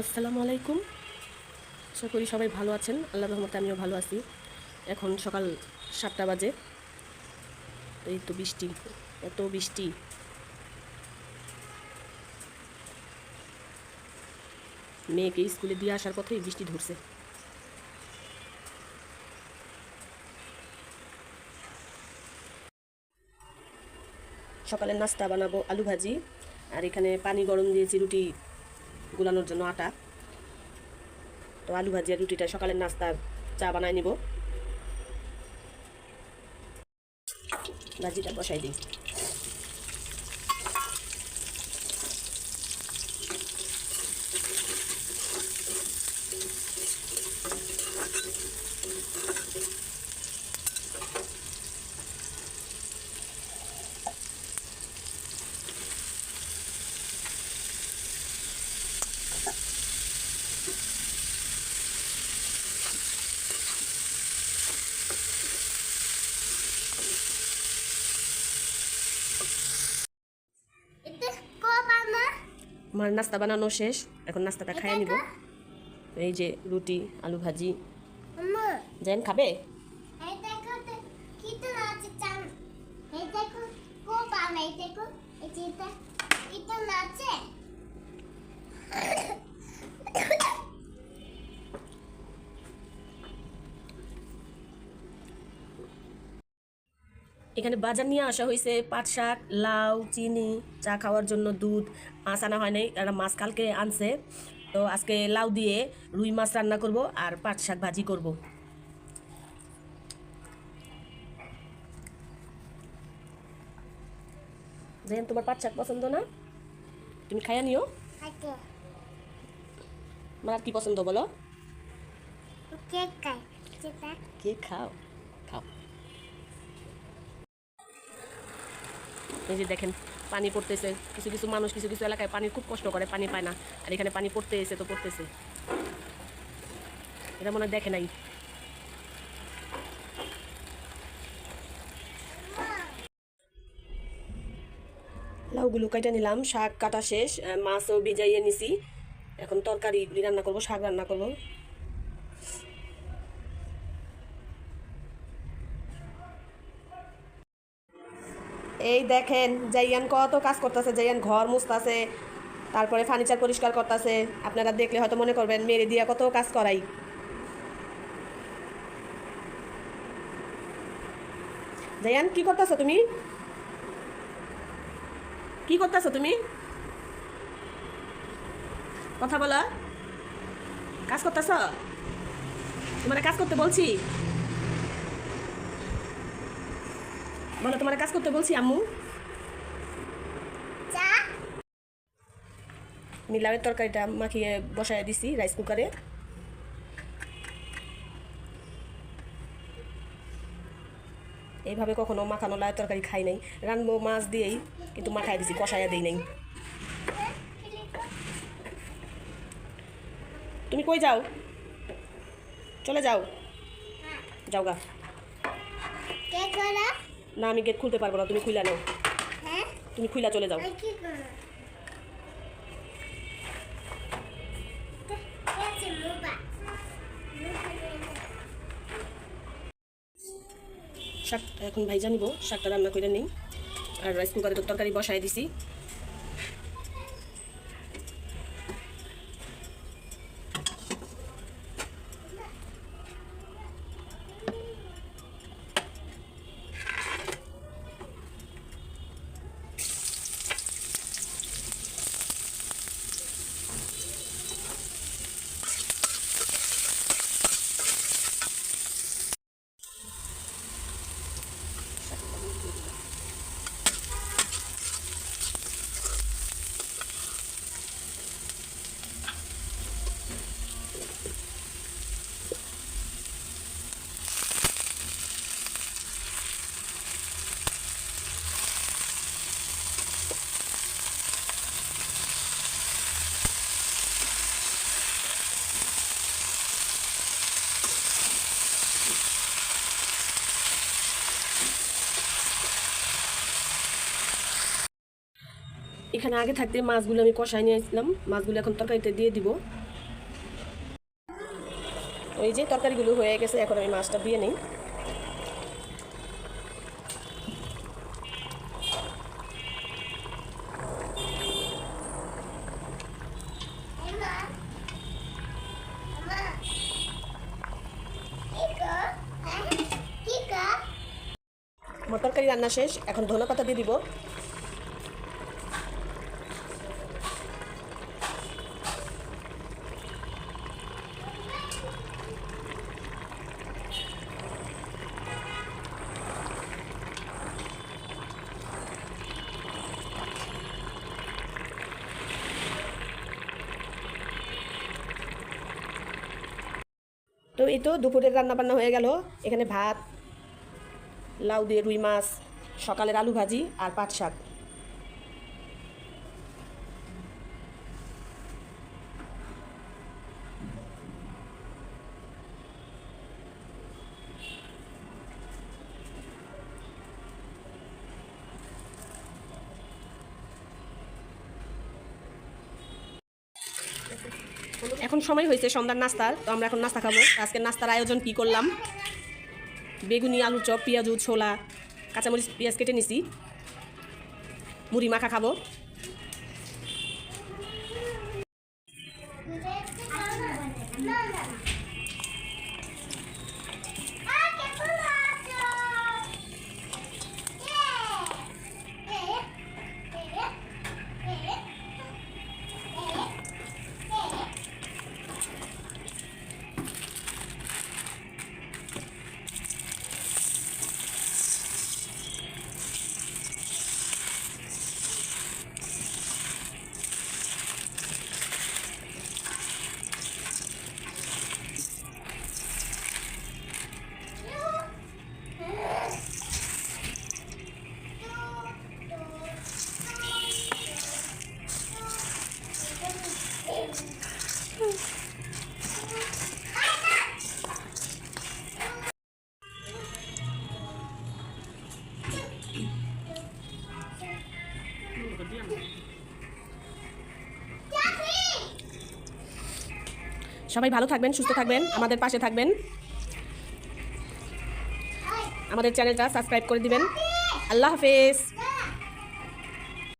আসসালামু আলাইকুম। আশা করি সবাই ভালো আছেন। আল্লাহ রহমতে আমিও ভালো আছি। এখন সকাল সাতটা বাজে। এই তো বৃষ্টি, এত বৃষ্টি। মেয়েকে স্কুলে দিয়ে আসার পথেই বৃষ্টি ধরছে। সকালের নাস্তা বানাবো আলু ভাজি, আর এখানে পানি গরম দিয়েছি রুটি। গুলানোর জন্য আটা। তো আলু ভাজিয়া রুটিটা সকালের নাস্তার চা বানায় নিব। ভাজিটা বসাই দিই এটা কবানা আমার নাস্তা বানানো শেষ এখন নাস্তাটা খাইয়ে নিব। এই যে রুটি আলু ভাজি। জেন খাবে? এই দেখো তো কি তো আছে চান এই দেখো কবানা এই দেখো এই যে এটা এটা নাচে এখানে বাজার নিয়ে আসা হয়েছে পাট শাক লাউ চিনি চা খাওয়ার জন্য দুধ মাছ আনা হয় নাই একটা মাছ কালকে আনছে। তো আজকে লাউ দিয়ে রুই মাছ রান্না করব আর পাট শাক ভাজি করব। যেন তোমার পাট শাক পছন্দ না? তুমি খাইয়া নিও। আমার আর কি পছন্দ বলো? কেক খাই। যেটা কে খাও খাও। এই যে দেখেন, পানি পড়তেছে। কিছু কিছু মানুষ কিছু কিছু এলাকায় পানি খুব কষ্ট করে, পানি পায় না। আর এখানে পানি পড়তে এসে তো পড়তেছে। এটা মনে দেখে নাই। লাউগুলো কাটা নিলাম, শাক কাটা শেষ মাছও ভিজাইয়ে নিছি। এখন তরকারি রান্না করব, শাক রান্না করব। এই দেখেন, জাইয়ান কত কাজ করতেছে, জাইয়ান ঘর মুছতাছে, তারপরে ফার্নিচার পরিষ্কার করতেছে। আপনারা দেখলে হয়তো মনে করবেন, মেরে দিয়া কত কাজ করাই। জাইয়ান, কি করতেছো তুমি? কি করতেছো তুমি? কথা বলা। কাজ করতেছ? তোমার কাজ করতে বলছি। বলো তোমার কাজ করতে বলছি আম্মু। লাউয়ের তরকারিটা মাখিয়ে বসায় দিছি রাইস কুকারে এইভাবে কখনো মাখানো লাউয়ের তরকারি খাই নাই। রানবো মাছ দিয়েই কিন্তু মাখায় দিছি কষাইয়া দিই নাই। তুমি কই যাও? চলে যাও। যাও গা। না আমি গেট খুলতে পারব না তুমি খুইলা নাও। হ্যাঁ? তুমি খুইলা চলে যাও। শাক এখন ভাইজা নিব শাকটা রান্না করে নেই। আর রাইস কুকারে তো তরকারি বসাই দিছি। এখানে আগে থাকতে মাছগুলো আমি কষাই নিয়েছিলাম মাছগুলো এখন তরকারিতে দিয়ে দিব। ওই যে তরকারিগুলো হয়ে গেছে, এখন আমি মাছটা দিয়ে নিই। তরকারি রান্না শেষ, এখন ধনে পাতা দিয়ে দিব। এই তো দুপুরের রান্না বান্না হয়ে গেল। এখানে ভাত, লাউ দিয়ে রুই মাছ, সকালের আলু ভাজি আর পাট শাক। এখন সময় হয়েছে সন্ধ্যার নাস্তার তো আমরা এখন নাস্তা খাব। আজকে নাস্তার আয়োজন কি করলাম? বেগুনি আলু চপ, পেঁয়াজু, ছোলা, কাঁচামরিচ, পেঁয়াজ কেটে নিছি। মুড়ি মাখা খাব। সবাই ভালো থাকবেন, সুস্থ থাকবেন, আমাদের পাশে থাকবেন। আমাদের চ্যানেলটা সাবস্ক্রাইব করে দিবেন। আল্লাহ হাফেজ।